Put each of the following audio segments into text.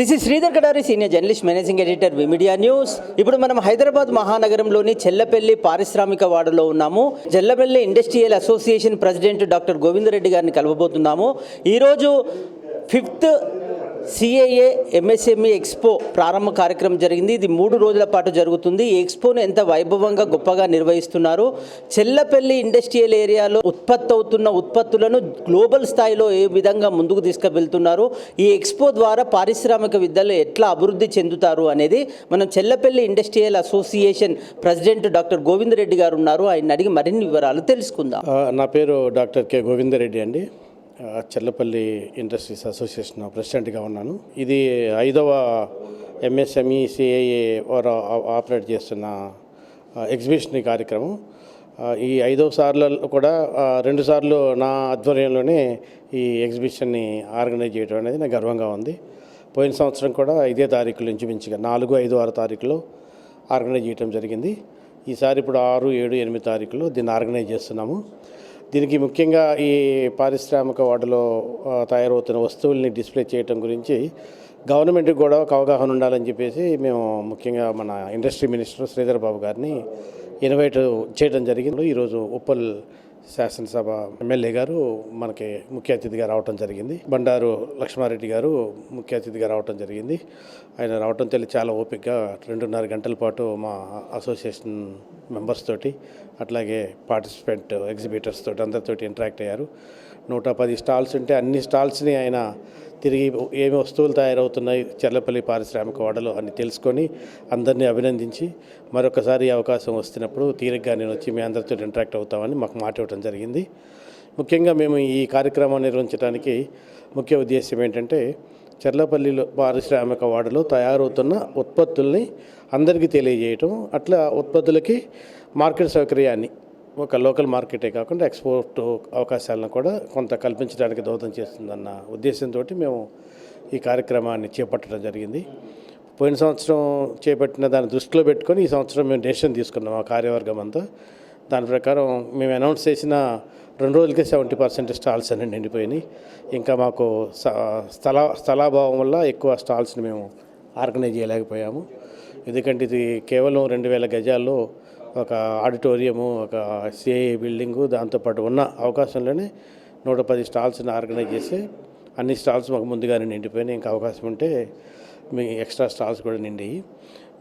This is Sridhar Kadari senior journalist managing editor V media news ఇప్పుడు మనం హైదరాబాద్ మహానగరంలోని చెల్లపల్లి పారిశ్రామిక వాడలో ఉన్నాము. Chellapalli industrial association president doctor Govindareddy గారిని కలవబోతున్నాము. ఈరోజు ఫిఫ్త్ సిఏఏ ఎంఎస్ఎంఈ ఎక్స్పో ప్రారంభ కార్యక్రమం జరిగింది. ఇది మూడు రోజుల పాటు జరుగుతుంది. ఈ ఎక్స్పోను ఎంత వైభవంగా గొప్పగా నిర్వహిస్తున్నారు? చెల్లపల్లి ఇండస్ట్రియల్ ఏరియాలో ఉత్పత్తి అవుతున్న ఉత్పత్తులను గ్లోబల్ స్థాయిలో ఏ విధంగా ముందుకు తీసుకువెళ్తున్నారు? ఈ ఎక్స్పో ద్వారా పారిశ్రామిక విద్యలు ఎట్లా అభివృద్ధి చెందుతారు అనేది మనం Chellapalli industrial association president doctor Govindareddy గారు ఉన్నారు. ఆయన అడిగి మరిన్ని వివరాలు తెలుసుకుందాం. నా పేరు డాక్టర్ కె గోవిందరెడ్డి అండి. చెర్లపల్లి చెల్లపల్లి ఇండస్ట్రీస్ అసోసియేషన్ ప్రెసిడెంట్గా ఉన్నాను. ఇది ఐదవ ఎంఎస్ఎంఈ సిఐఏ వారు ఆ- ఆపరేట్ చేస్తున్న ఎగ్జిబిషన్ కార్యక్రమం. ఈ ఐదవ సార్లు కూడా రెండు సార్లు నా ఆధ్వర్యంలోనే ఈ ఎగ్జిబిషన్ని ఆర్గనైజ్ చేయడం అనేది నాకు గర్వంగా ఉంది. పోయిన సంవత్సరం కూడా ఇదే తారీఖులు ఇంచుమించుగా నాలుగు ఐదు ఆరు తారీఖులో ఆర్గనైజ్ చేయడం జరిగింది. ఈసారి ఇప్పుడు ఆరు ఏడు ఎనిమిది తారీఖులో దీన్ని ఆర్గనైజ్ చేస్తున్నాము. దీనికి ముఖ్యంగా ఈ పారిశ్రామిక వాటిలో తయారవుతున్న వస్తువుల్ని డిస్ప్లే చేయటం గురించి గవర్నమెంట్కి కూడా ఒక అవగాహన ఉండాలని చెప్పేసి మేము ముఖ్యంగా మన ఇండస్ట్రీ మినిస్టర్ శ్రీధర్ బాబు గారిని ఇన్వైట్ చేయడం జరిగింది. ఈరోజు ఉప్పల్ శాసనసభ ఎమ్మెల్యే గారు మనకి ముఖ్య అతిథిగా రావటం జరిగింది. బండారు లక్ష్మారెడ్డి గారు ముఖ్య అతిథిగా రావటం జరిగింది. ఆయన రావటం తెలి చాలా ఓపికగా రెండున్నర గంటల పాటు మా అసోసియేషన్ మెంబర్స్ తోటి అట్లాగే పార్టిసిపెంట్ ఎగ్జిబిటర్స్ తోటి అందరితోటి ఇంటరాక్ట్ అయ్యారు. నూట పది స్టాల్స్ ఉంటే అన్ని స్టాల్స్ని ఆయన తిరిగి ఏమి వస్తువులు తయారవుతున్నాయి చెర్లపల్లి పారిశ్రామిక వాడలో అని తెలుసుకొని అందరినీ అభినందించి మరొకసారి ఈ అవకాశం వస్తున్నప్పుడు తీరిగ్గా నేను వచ్చి మీ అందరితో ఇంటరాక్ట్ అవుతామని మాకు మాట ఇవ్వడం జరిగింది. ముఖ్యంగా మేము ఈ కార్యక్రమాన్ని నిర్వహించడానికి ముఖ్య ఉద్దేశం ఏంటంటే చెర్లపల్లిలో పారిశ్రామిక వాడలో తయారవుతున్న ఉత్పత్తుల్ని అందరికీ తెలియజేయటం అట్లా ఉత్పత్తులకి మార్కెట్ సౌకర్యాన్ని ఒక లోకల్ మార్కెటే కాకుండా ఎక్స్పోర్ట్ అవకాశాలను కూడా కొంత కల్పించడానికి దోహదం చేస్తుందన్న ఉద్దేశంతో మేము ఈ కార్యక్రమాన్ని చేపట్టడం జరిగింది. పోయిన సంవత్సరం చేపట్టిన దాన్ని దృష్టిలో పెట్టుకొని ఈ సంవత్సరం మేము డెసిషన్ తీసుకున్నాం ఆ కార్యవర్గం అంతా. దాని ప్రకారం మేము అనౌన్స్ చేసిన రెండు రోజులకే సెవెంటీ పర్సెంట్ స్టాల్స్ అన్ని నిండిపోయినాయి. ఇంకా మాకు స్థల స్థలాభావం వల్ల ఎక్కువ స్టాల్స్ని మేము ఆర్గనైజ్ చేయలేకపోయాము. ఎందుకంటే ఇది కేవలం రెండు వేల గజాల్లో ఒక ఆడిటోరియము ఒక సిఐ బిల్డింగు దాంతోపాటు ఉన్న అవకాశంలోనే నూట పది స్టాల్స్ని ఆర్గనైజ్ చేసి అన్ని స్టాల్స్ మాకు ముందుగానే నిండిపోయినాయి. ఇంకా అవకాశం ఉంటే మీ ఎక్స్ట్రా స్టాల్స్ కూడా నిండి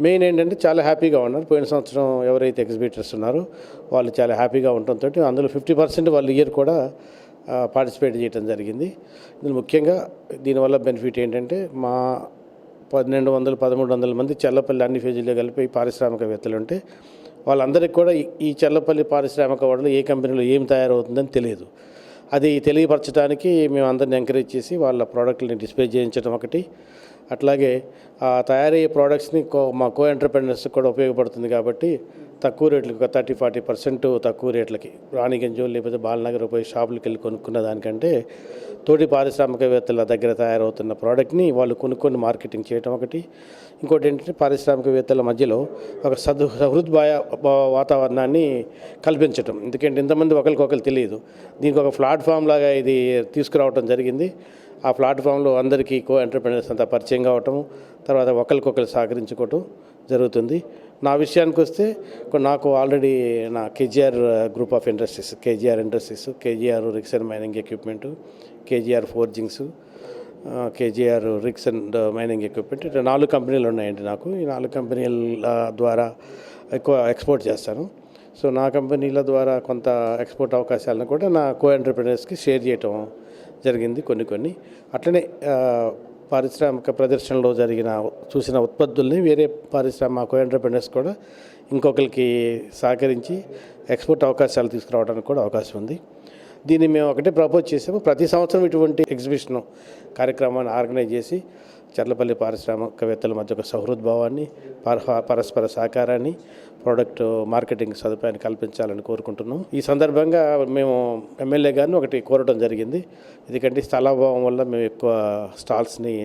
మెయిన్ ఏంటంటే చాలా హ్యాపీగా ఉన్నారు. పోయిన సంవత్సరం ఎవరైతే ఎగ్జిబిటర్స్ ఉన్నారో వాళ్ళు చాలా హ్యాపీగా ఉండటంతో అందులో ఫిఫ్టీ పర్సెంట్ వాళ్ళు ఇయర్ కూడా పార్టిసిపేట్ చేయడం జరిగింది. ఇందులో ముఖ్యంగా దీనివల్ల బెనిఫిట్ ఏంటంటే మా పన్నెండు వందలు పదమూడు వందల మంది చెల్లపల్లి అన్ని ఫేజీల్లో కలిపి పారిశ్రామికవేత్తలు ఉంటే వాళ్ళందరికీ కూడా ఈ- ఈ చెల్లపల్లి పారిశ్రామిక వాడలో ఏ కంపెనీలో ఏం తయారవుతుందని తెలియదు. అది తెలియపరచడానికి మేము అందరిని ఎంకరేజ్ చేసి వాళ్ళ ప్రోడక్ట్ని డిస్ప్లే చేయించడం ఒకటి. అట్లాగే ఆ తయారయ్యే ప్రోడక్ట్స్ని కో మా కో ఎంటర్ప్రెనర్స్ కూడా ఉపయోగపడుతుంది కాబట్టి తక్కువ రేట్లకి ఒక థర్టీ ఫార్టీ పర్సెంట్ తక్కువ రేట్లకి రాణిగంజు లేకపోతే బాలనగర్ పోయి షాపులకి వెళ్ళి కొనుక్కున్న దానికంటే తోటి పారిశ్రామికవేత్తల దగ్గర తయారవుతున్న ప్రోడక్ట్ని వాళ్ళు కొనుక్కొని మార్కెటింగ్ చేయడం ఒకటి. ఇంకోటి ఏంటంటే పారిశ్రామికవేత్తల మధ్యలో ఒక సద్ సహృద్భాయ వాతావరణాన్ని కల్పించటం. ఎందుకంటే ఇంతమంది ఒకరికొకరు తెలియదు. దీనికి ఒక ప్లాట్ఫామ్ లాగా ఇది తీసుకురావడం జరిగింది. ఆ ప్లాట్ఫామ్లో అందరికీ కో ఎంటర్ప్రినర్స్ అంతా పరిచయం కావటం తర్వాత ఒకరికొకరు సహకరించుకోవటం జరుగుతుంది. నా విషయానికి వస్తే నాకు ఆల్రెడీ నా KGR group of industries KGR industries KGR rigs and mining equipment KGR forgings KGR rigs and mining equipment ఇట్లా నాలుగు కంపెనీలు ఉన్నాయండి నాకు. ఈ నాలుగు కంపెనీల ద్వారా ఎక్కువ ఎక్స్పోర్ట్ చేస్తాను. సో నా కంపెనీల ద్వారా కొంత ఎక్స్పోర్ట్ అవకాశాలను కూడా నా కో ఎంటర్ప్రినర్స్కి షేర్ చేయటం జరిగింది కొన్ని కొన్ని. అట్లనే పారిశ్రామిక ప్రదర్శనలో జరిగిన చూసిన ఉత్పత్తుల్ని వేరే పారిశ్రామిక కో ఎంటర్ప్రినర్స్ కూడా ఇంకొకరికి సహకరించి ఎక్స్పోర్ట్ అవకాశాలు తీసుకురావడానికి కూడా అవకాశం ఉంది. దీన్ని మేము ఒకటే ప్రపోజ్ చేసాము. ప్రతి సంవత్సరం ఇటువంటి ఎగ్జిబిషన్ కార్యక్రమాన్ని ఆర్గనైజ్ చేసి చర్లపల్లి పారిశ్రామికవేత్తల మధ్య ఒక సౌహృద్భావాన్ని పరస్పర సహకారాన్ని ప్రోడక్ట్ మార్కెటింగ్ సదుపాయాన్ని కల్పించాలని కోరుకుంటున్నాం. ఈ సందర్భంగా మేము ఎమ్మెల్యే గారిని ఒకటి కోరడం జరిగింది. ఎందుకంటే స్థలాభావం వల్ల మేము ఎక్కువ స్టాల్స్ని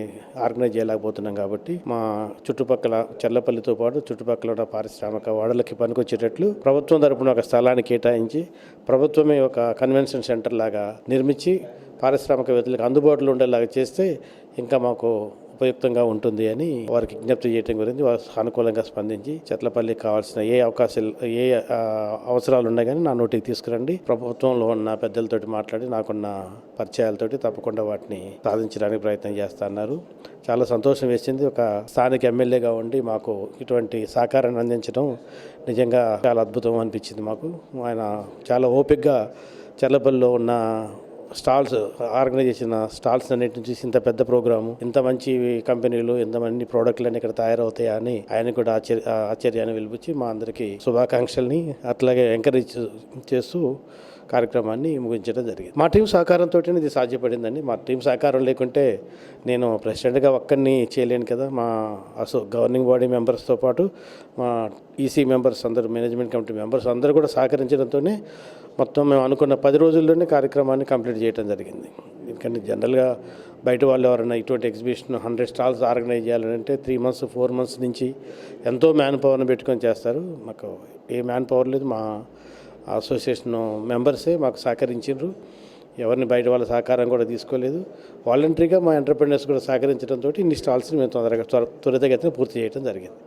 ఆర్గనైజ్ చేయలేకపోతున్నాం కాబట్టి మా చుట్టుపక్కల చెర్లపల్లితో పాటు చుట్టుపక్కల ఉన్న పారిశ్రామిక వాడలకి పనికొచ్చేటట్లు ప్రభుత్వం తరపున ఒక స్థలాన్ని కేటాయించి ప్రభుత్వమే ఒక కన్వెన్షన్ సెంటర్ లాగా నిర్మించి పారిశ్రామికవేత్తలకు అందుబాటులో ఉండేలాగా చేస్తే ఇంకా మాకు ఉపయుక్తంగా ఉంటుంది అని వారికి విజ్ఞప్తి చేయడం గురించి వారు సానుకూలంగా స్పందించి చెట్లపల్లికి కావాల్సిన ఏ అవకాశాలు ఏ అవసరాలు ఉన్నా కానీ నా నోటికి తీసుకురండి. ప్రభుత్వంలో ఉన్న పెద్దలతోటి మాట్లాడి నాకున్న పరిచయాలతోటి తప్పకుండా వాటిని సాధించడానికి ప్రయత్నం చేస్తా అన్నారు చాలా సంతోషం వేసింది. ఒక స్థానిక ఎమ్మెల్యేగా ఉండి మాకు ఇటువంటి సహకారాన్ని అందించడం నిజంగా చాలా అద్భుతం అనిపించింది మాకు. ఆయన చాలా ఓపిక్గా చెర్లపల్లిలో ఉన్న స్టాల్స్ ఆర్గనైజ్ చేసిన స్టాల్స్ అన్నిటి నుంచి ఇంత పెద్ద ప్రోగ్రాము ఇంత మంచి కంపెనీలు ఇంత మంచి ప్రోడక్ట్లు అని ఇక్కడ తయారవుతాయా అని ఆయన కూడా ఆశ్చర్య ఆశ్చర్యాన్ని వెలిపించి మా అందరికీ శుభాకాంక్షల్ని అట్లాగే ఎంకరేజ్ చేస్తూ కార్యక్రమాన్ని ముగించడం జరిగింది. మా టీం సహకారంతో ఇది సాధ్యపడిందండి. మా టీం సహకారం లేకుంటే నేను ప్రెసిడెంట్గా ఒక్కరిని చేయలేను కదా. మా అసో గవర్నింగ్ బాడీ మెంబర్స్తో పాటు మా ఈసీ మెంబర్స్ అందరూ మేనేజ్మెంట్ కమిటీ మెంబర్స్ అందరూ కూడా సహకరించడంతోనే మొత్తం మేము అనుకున్న పది రోజుల్లోనే కార్యక్రమాన్ని కంప్లీట్ చేయడం జరిగింది. ఎందుకంటే జనరల్గా బయట వాళ్ళు ఎవరైనా ఇటువంటి ఎగ్జిబిషన్ హండ్రెడ్ స్టాల్స్ ఆర్గనైజ్ చేయాలంటే త్రీ మంత్స్ ఫోర్ మంత్స్ నుంచి ఎంతో మ్యాన్ పవర్ని పెట్టుకొని చేస్తారు. మాకు ఏ మ్యాన్ పవర్ లేదు. మా అసోసియేషన్ మెంబర్సే మాకు సహకరించారు ఎవరిని బయట వాళ్ళ సహకారం కూడా తీసుకోలేదు. వాలంటరీగా మా ఎంటర్ప్రినర్స్ కూడా సహకరించడంతో ఇన్ని స్టాల్స్ని మేము తొందరగా త్వర త్వరితగతిన పూర్తి చేయడం జరిగింది.